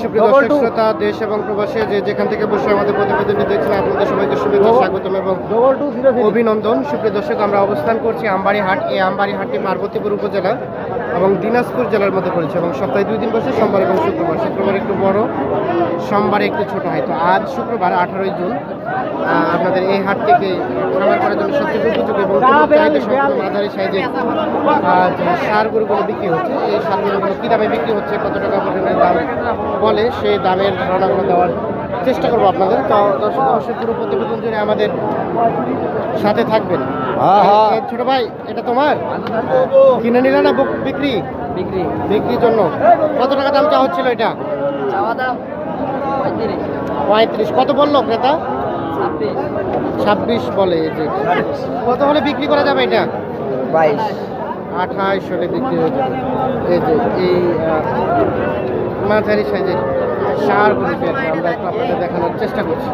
সুপ্রিয় দর্শক শ্রোতা দেশ এবং প্রবাসে যে যেখান থেকে বসে আমাদের প্রতিবেদনটি দেখছেন আপনাদের সবাইকে শুভেচ্ছা স্বাগতম এবং অভিনন্দন। সুপ্রিয় দর্শক আমরা অবস্থান করছি আমবাড়ি হাট এই আমবাড়ি হাটটি পার্বতীপুর উপজেলা এবং দিনাজপুর জেলার মধ্যে পড়েছে এবং সপ্তাহে দুই দিন বসে সোমবার এবং শুক্রবার। শুক্রবার একটু বড় সোমবারে একটু ছোট হয়। তো আজ শুক্রবার আঠারোই জুন। আপনাদের এই হাট থেকে খামার করার জন্য সবচেয়ে উপযোগী এবং চাহিদা মাঝারি সাইজে যে সার গরুগুলো বিক্রি হচ্ছে এই সার গরুগুলো কী দামে বিক্রি হচ্ছে কত টাকা পর্যন্ত দাম বলে সেই দামের ধারণাগুলো দেওয়ার চেষ্টা করব আপনাদের। তো দর্শক অবশ্যই পুরো প্রতিবেদন জুড়ে আমাদের সাথে থাকবেন। এই ছোট ভাই এটা তোমার? কিনে নিলে না বুক- বিক্রি? বিক্রি। বিক্রির জন্য। কত টাকা দাম চাওয়া হচ্ছিল এটা? চাওয়া দাম পঁয়ত্রিশ। পঁয়ত্রিশ। কত বলল ক্রেতা? ছাব্বিশ। বলে এই যে। কত হলে বিক্রি করা যাবে এটা? বাইশ। আঠাশ হলে বিক্রি হয়ে যাবে। এই যে এই মাঝারি সাইজের সার গুলিতে আমরা একটু আপনাদের দেখানোর চেষ্টা করছি।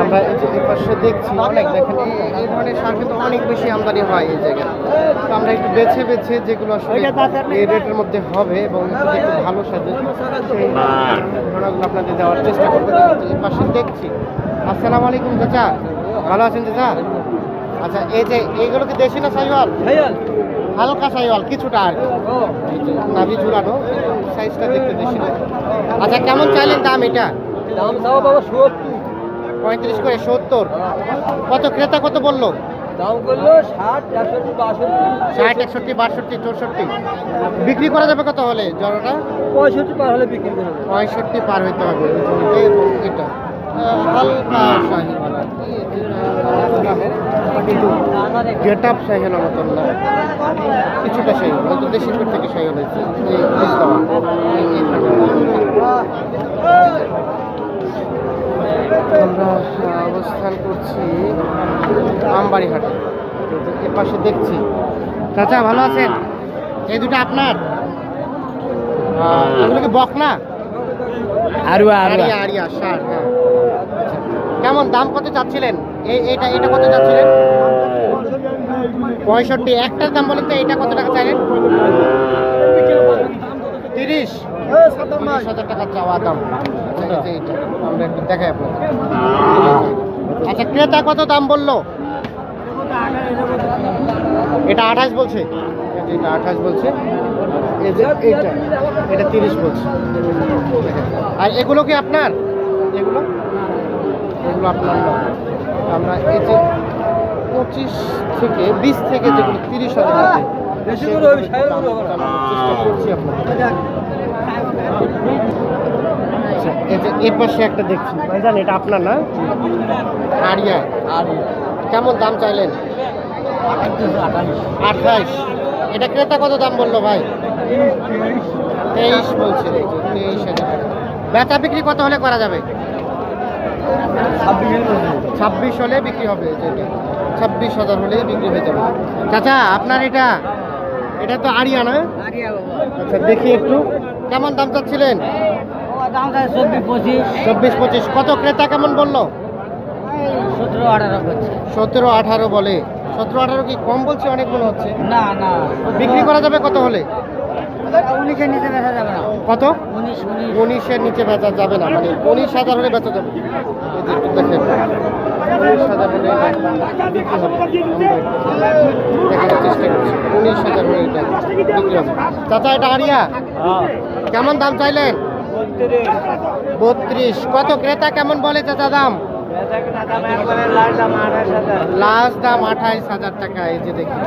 আমরা এই যে পাশে দেখছি অনেক দেখেন এই- ধরনের সার কিন্তু অনেক বেশি আমদানি হয় এই জায়গায়। তো আমরা একটু বেছে বেছে যেগুলো আসলে এই রেটের মধ্যে হবে এবং একটু ভালো সাজে ধারণাগুলো আপনাদের দেওয়ার চেষ্টা করব পাশে দেখছি। আসসালামু আলাইকুম চাচা। ভালো আছেন চাচা? আচ্ছা এই যে এইগুলো কি দেশি না সাইওয়াল? হালকা সাইওয়াল কিছুটা আর নাভি ঝুলানো সাইজটা দেখতে বেশি না। আচ্ছা কেমন চাইলেন দাম এটা? দাম বাবা সত্তর। পঁয়ত্রিশ করে সত্তর। কত ক্রেতা কত বলল? দাম করল ষাট একষট্টি বাষট্টি। ষাট একষট্টি বাষট্টি চৌষট্টি। বিক্রি করা যাবে কত হলে জড়োটা? পঁয়ষট্টি পার হলে বিক্রি করে পঁয়ষট্টি পার হইতে হবে। এটা। হালকা শাহিওয়াল কিন্তু গেট আপ শাহিওয়ালের মতন না কিছুটা শাহিওয়াল হয়তো দেশি পেট থেকে শাহিওয়াল হয়েছে। এই। আমরা অবস্থান করছি আমবাড়ি হাটে এ পাশে দেখছি। চাচা ভালো আছেন? এই দুটো আপনার? কি বক না? আরুয়া আরিয়া। আরিয়া সার হ্যাঁ। কেমন দাম কত চাচ্ছিলেন? এই এটা এটা কত চাচ্ছিলেন? পঁয়ষট্টি। একটার দাম বলেন তো এটা কত টাকা চাইলেন? তিরিশ। হাজার টাকা চাওয়া দাম। আমরা একটু দেখাই আপনাকে আচ্ছা ক্রেতা কত দাম বলল? এটা আঠাশ বলছে। এটা আঠাশ বলছে। এই যে এইটা এটা তিরিশ বলছে। আর এগুলো কি আপনার? এগুলো? এগুলো আপনার আমরা এই যে পঁচিশ থেকে বিশ থেকে যেগুলো তিরিশ হাজার চেষ্টা করছি যে এর পাশে একটা দেখছি। ভাইজান, এটা আপনার না? আরিয়া কেমন দাম চাইলেন? আঠাইশ। এটা ক্রেতা কত দাম বলল ভাই? তেইশ বলছে তেইশ হাজার বেচা বিক্রি কত হলে করা যাবে? ছাব্বিশ হলে বিক্রি হবে ছাব্বিশ হাজার হলেই বিক্রি হয়ে যাবে। চাচা, আপনার এটা এটা তো আরিয়া না? আচ্ছা দেখি একটু। কেমন দাম চাচ্ছিলেন? চব্বিশ পঁচিশ। কত ক্রেতা কেমন বলল? সতেরো আঠারো সতেরো আঠারো বলে। সতেরো আঠারো কি কম বলছে? অনেক মনে হচ্ছে। না না। বিক্রি করা যাবে কত হলে? উনিশের নিচে বেচা যাবে না। কত? উনিশ উনিশ। উনিশের নিচে বেচা যাবে না। মানে উনিশ হাজার হলে বেচা যাবে। দেখেন। উনিশ হাজার চেষ্টা উনিশ হাজার চাচা, এটা আরিয়া? কেমন দাম চাইলেন? বত্রিশ। কত ক্রেতা কেমন বলে চাচা দাম? লাস্ট দাম আঠাইশ হাজার টাকা, এই যে দেখি।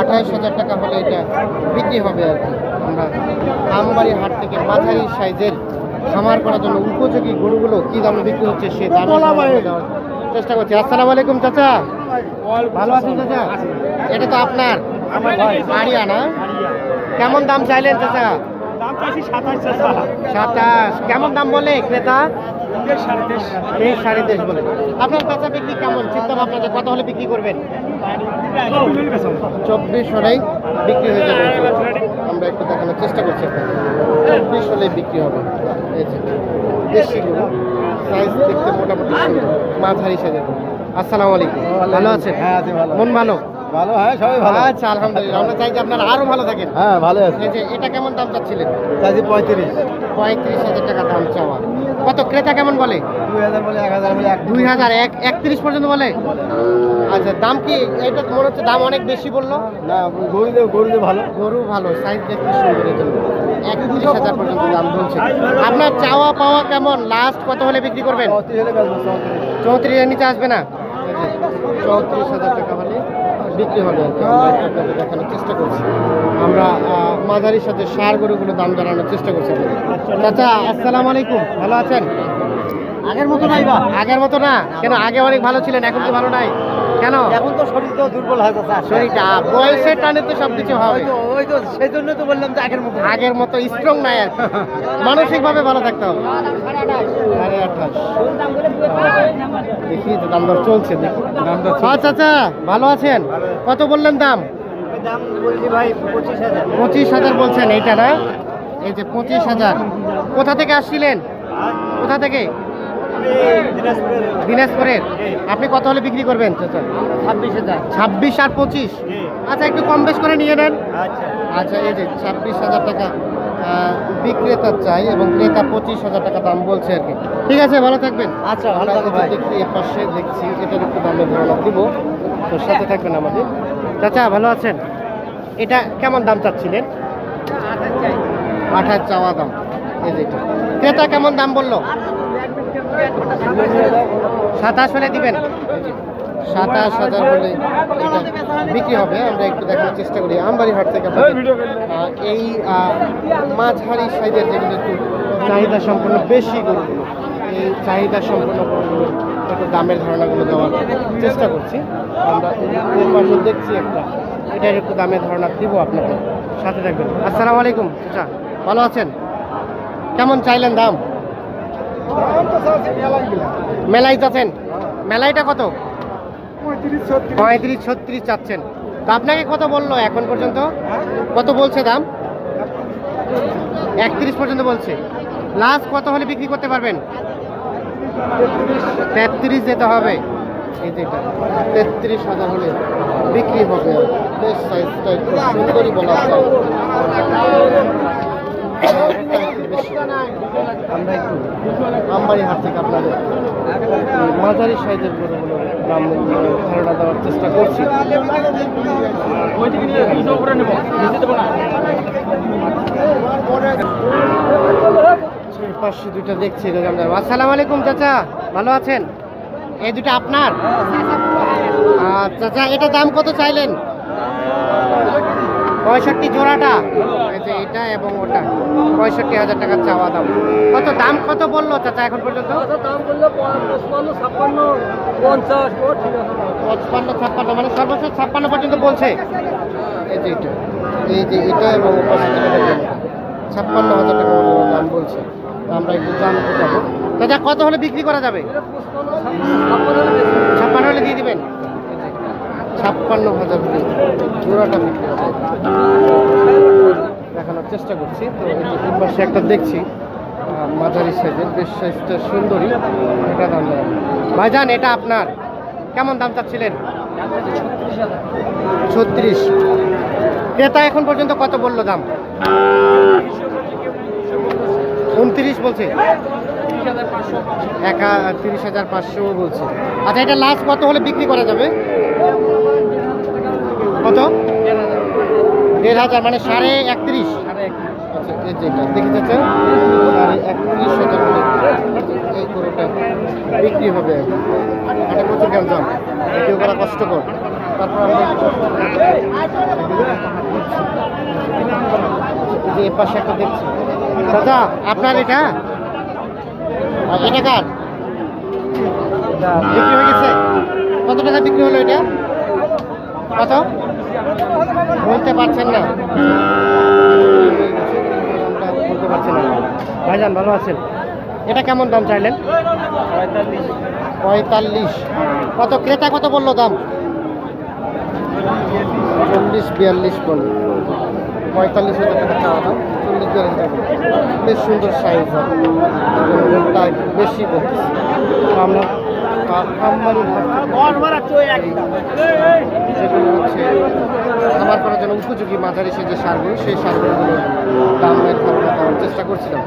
আঠাইশ হাজার টাকা হলে এটা বিক্রি হবে আর কি। আমরা আমবাড়ি হাট থেকে মাঝারি সাইজের খামার করার জন্য উপযোগী গরুগুলো কি দামে বিক্রি হচ্ছে সে দাম চেষ্টা করছি। আসসালামু আলাইকুম চাচা। ভালো আছেন চাচা? এটা তো আপনার। আরিয়া না? কেমন দাম চাইলেন চাচা? সাতাশ কেমন দাম বলে ক্রেতা? তেইশ সাড়ে তেইশ বলে। আপনার বেচা বিক্রি কেমন? চিন্তা ভাবনা যে কত হলে বিক্রি করবেন? চব্বিশ হলেই বিক্রি হয়ে যাবে আমরা একটু দেখানোর চেষ্টা করছি চব্বিশ হলেই বিক্রি হবে। দেশি গরু সাইজ দেখতে মোটামুটি সুন্দর মাঝারি সাইজের গরু। আসসালামু আলাইকুম। ভালো আছেন? হ্যাঁ, আছি ভালো। মন ভালো? ভালো হ্যাঁ সবাই আচ্ছা আলহামদুলিল্লাহ। আমরা চাই যে আপনারা আরও ভালো থাকেন। হ্যাঁ ভালো আছে। যে এটা কেমন দাম চাচ্ছিলেন? চাইছি পঁয়ত্রিশ। পঁয়ত্রিশ হাজার টাকা দাম চাওয়া। কত? ক্রেতা কেমন বলে? দুই হাজার বলে এক হাজার বলে দুই হাজার এক একত্রিশ পর্যন্ত বলে? আচ্ছা দাম কি এটা তো মনে হচ্ছে দাম অনেক বেশি বলল? না গরু গরু ভালো। গরু ভালো সাইজ দেখতে সুন্দর। একত্রিশ হাজার পর্যন্ত দাম বলছে আপনার চাওয়া পাওয়া কেমন? লাস্ট কত হলে বিক্রি করবেন? চৌত্রিশ হলে চৌত্রিশ। চৌত্রিশের নিচে আসবে না? চৌত্রিশ হাজার টাকা হলে বিক্রি হবে আপনাদের দেখানোর চেষ্টা করছি। আমরা আহ, মাঝারির সাথে সার গরুগুলো দাম জানানোর চেষ্টা করছি। চাচা আসসালামু আলাইকুম। ভালো আছেন? আগের মতো নাই বা? আগের মতো না? কেন আগে অনেক ভালো ছিলেন এখন তো ভালো নাই? কেন? এখন তো শরীর তো দুর্বল হয়ে যাচ্ছে শরীরটা বয়সের টানে তো সব কিছু হবে। ওই তো ওই তো সেই জন্য তো বললাম যে আগের মতো। আগের মতো স্ট্রং নাই আর। মানসিকভাবে ভালো থাকতে হবে। সাড়ে আঠাশ দেখি তো দাম দর চলছে আচ্ছা আচ্ছা ভালো আছেন? কত বললেন দাম? দাম বলছি ভাই পঁচিশ হাজার। বলছেন এইটা না? এই যে পঁচিশ হাজার। কোথা থেকে আসছিলেন? কোথা থেকে? দিনাজপুরের। আপনি কত হলে বিক্রি করবেন? ছাব্বিশ হাজার। ছাব্বিশ আর পঁচিশ? আচ্ছা একটু কম বেশ করে নিয়ে নেন। আচ্ছা। আচ্ছা এই যে ছাব্বিশ হাজার টাকা বিক্রেতা চাই এবং ক্রেতা পঁচিশ হাজার টাকা দাম বলছে আর কি। ঠিক আছে ভালো থাকবেন। আচ্ছা ভালো দেখি পাশে দেখছি এটার একটু দামের ধারণা দিব। তো সাথে থাকবেন আমাদের। চাচা ভালো আছেন? এটা কেমন দাম চাচ্ছিলেন? আঠাশ চাওয়া দাম। এই যে ক্রেতা কেমন দাম বলল? সাতাশ হলে দিবেন? সাতাশ হাজার হলে বিক্রি হবে আমরা একটু দেখানোর চেষ্টা করি। আমবাড়ি হাট থেকে এই মাঝারি সাইজের যেগুলো একটু চাহিদা সম্পন্ন বেশি গরুগুলো এই চাহিদা সম্পন্ন গরুগুলো একটু দামের ধারণাগুলো দেওয়ার চেষ্টা করছি। আমরা পাশে দেখছি একটা এটার একটু দামের ধারণা দিব আপনাকে সাথে থাকবেন। আসসালামু আলাইকুম চাচা ভালো আছেন? কেমন চাইলেন দাম? মেলাই চাচ্ছেন মেলাইটা কত? পঁয়ত্রিশ, ছত্রিশ চাচ্ছেন। তো আপনাকে কত বলল এখন পর্যন্ত? কত বলছে দাম? একত্রিশ পর্যন্ত বলছে। লাস্ট কত হলে বিক্রি করতে পারবেন? তেত্রিশ যেতে হবে। এই তেত্রিশ হাজার হলে বিক্রি হবে। বেশ সাইজটা একটু সুন্দরই বলা আমরা একটু আমবাড়ি হাট থেকে আপনাদের মাঝারি সাইজের গরুগুলো দাম ধারণা দেওয়ার চেষ্টা করছি। পাশে দুইটা দেখছি আসসালামু আলাইকুম, চাচা। ভালো আছেন? এই দুটো আপনার? চাচা, এটা দাম কত চাইলেন? পঁয়ষট্টি জোড়াটা? যে এটা এবং ওটা। পঁয়ষট্টি হাজার টাকার চাওয়া দাম। কত দাম কত বলল চাচা এখন পর্যন্ত? দাম করল পঁচপান্ন ছাপ্পান্ন পঞ্চাশ। পঁচপান্ন ছাপ্পান্ন মানে সর্বোচ্চ ছাপ্পান্ন পর্যন্ত বলছে। এই যে এটা। এই যে এটা এবং ছাপ্পান্ন হাজার টাকা দাম বলছে। আমরা একটু জানতে যাব চাচা কত হলে বিক্রি করা যাবে? ছাপ্পান্ন হলে দিয়ে দিবেন? ছাপ্পান্ন হাজার জোড়াটা বিক্রি হবে। দেখানোর চেষ্টা করছি। তো এই পাশে একটা দেখছি মাঝারি সাইজের, বেশ সাইজটা সুন্দরী। এটা দাম ভাইজান, এটা আপনার? কেমন দাম চাচ্ছিলেন? ছত্রিশ। ক্রেতা এখন পর্যন্ত কত বলল দাম? উনত্রিশ বলছে? একা তিরিশ হাজার পাঁচশো বলছে। আচ্ছা এটা লাস্ট কত হলে বিক্রি করা যাবে? কত? দেড় হাজার মানে সাড়ে একত্রিশ। আচ্ছা একত্রিশ বিক্রি হবে। যে একটা দেখছি। আপনার এটা? এটা কার? বিক্রি হয়ে গেছে? কত টাকা বিক্রি হলো এটা? কত? বলতে পারছেন না। বলতে পারছেন না ভাইজান, ভালো আছেন? এটা কেমন দাম চাইলেন? পঁয়তাল্লিশ। কত? ক্রেতা কত বলল দাম? চল্লিশ, বিয়াল্লিশ বল। পঁয়তাল্লিশ হাজার টাকা চাওয়া দাম। চল্লিশ, বিয়াল্লিশ বেশ সুন্দর সাইজ বেশি বলতেছে। তো আমরা যেগুলো হচ্ছে খামার করার জন্য উপযোগী মাঝারি সে যে সারগুলো, সেই সারগুলো দামের ধারণা দেওয়ার চেষ্টা করছিলাম।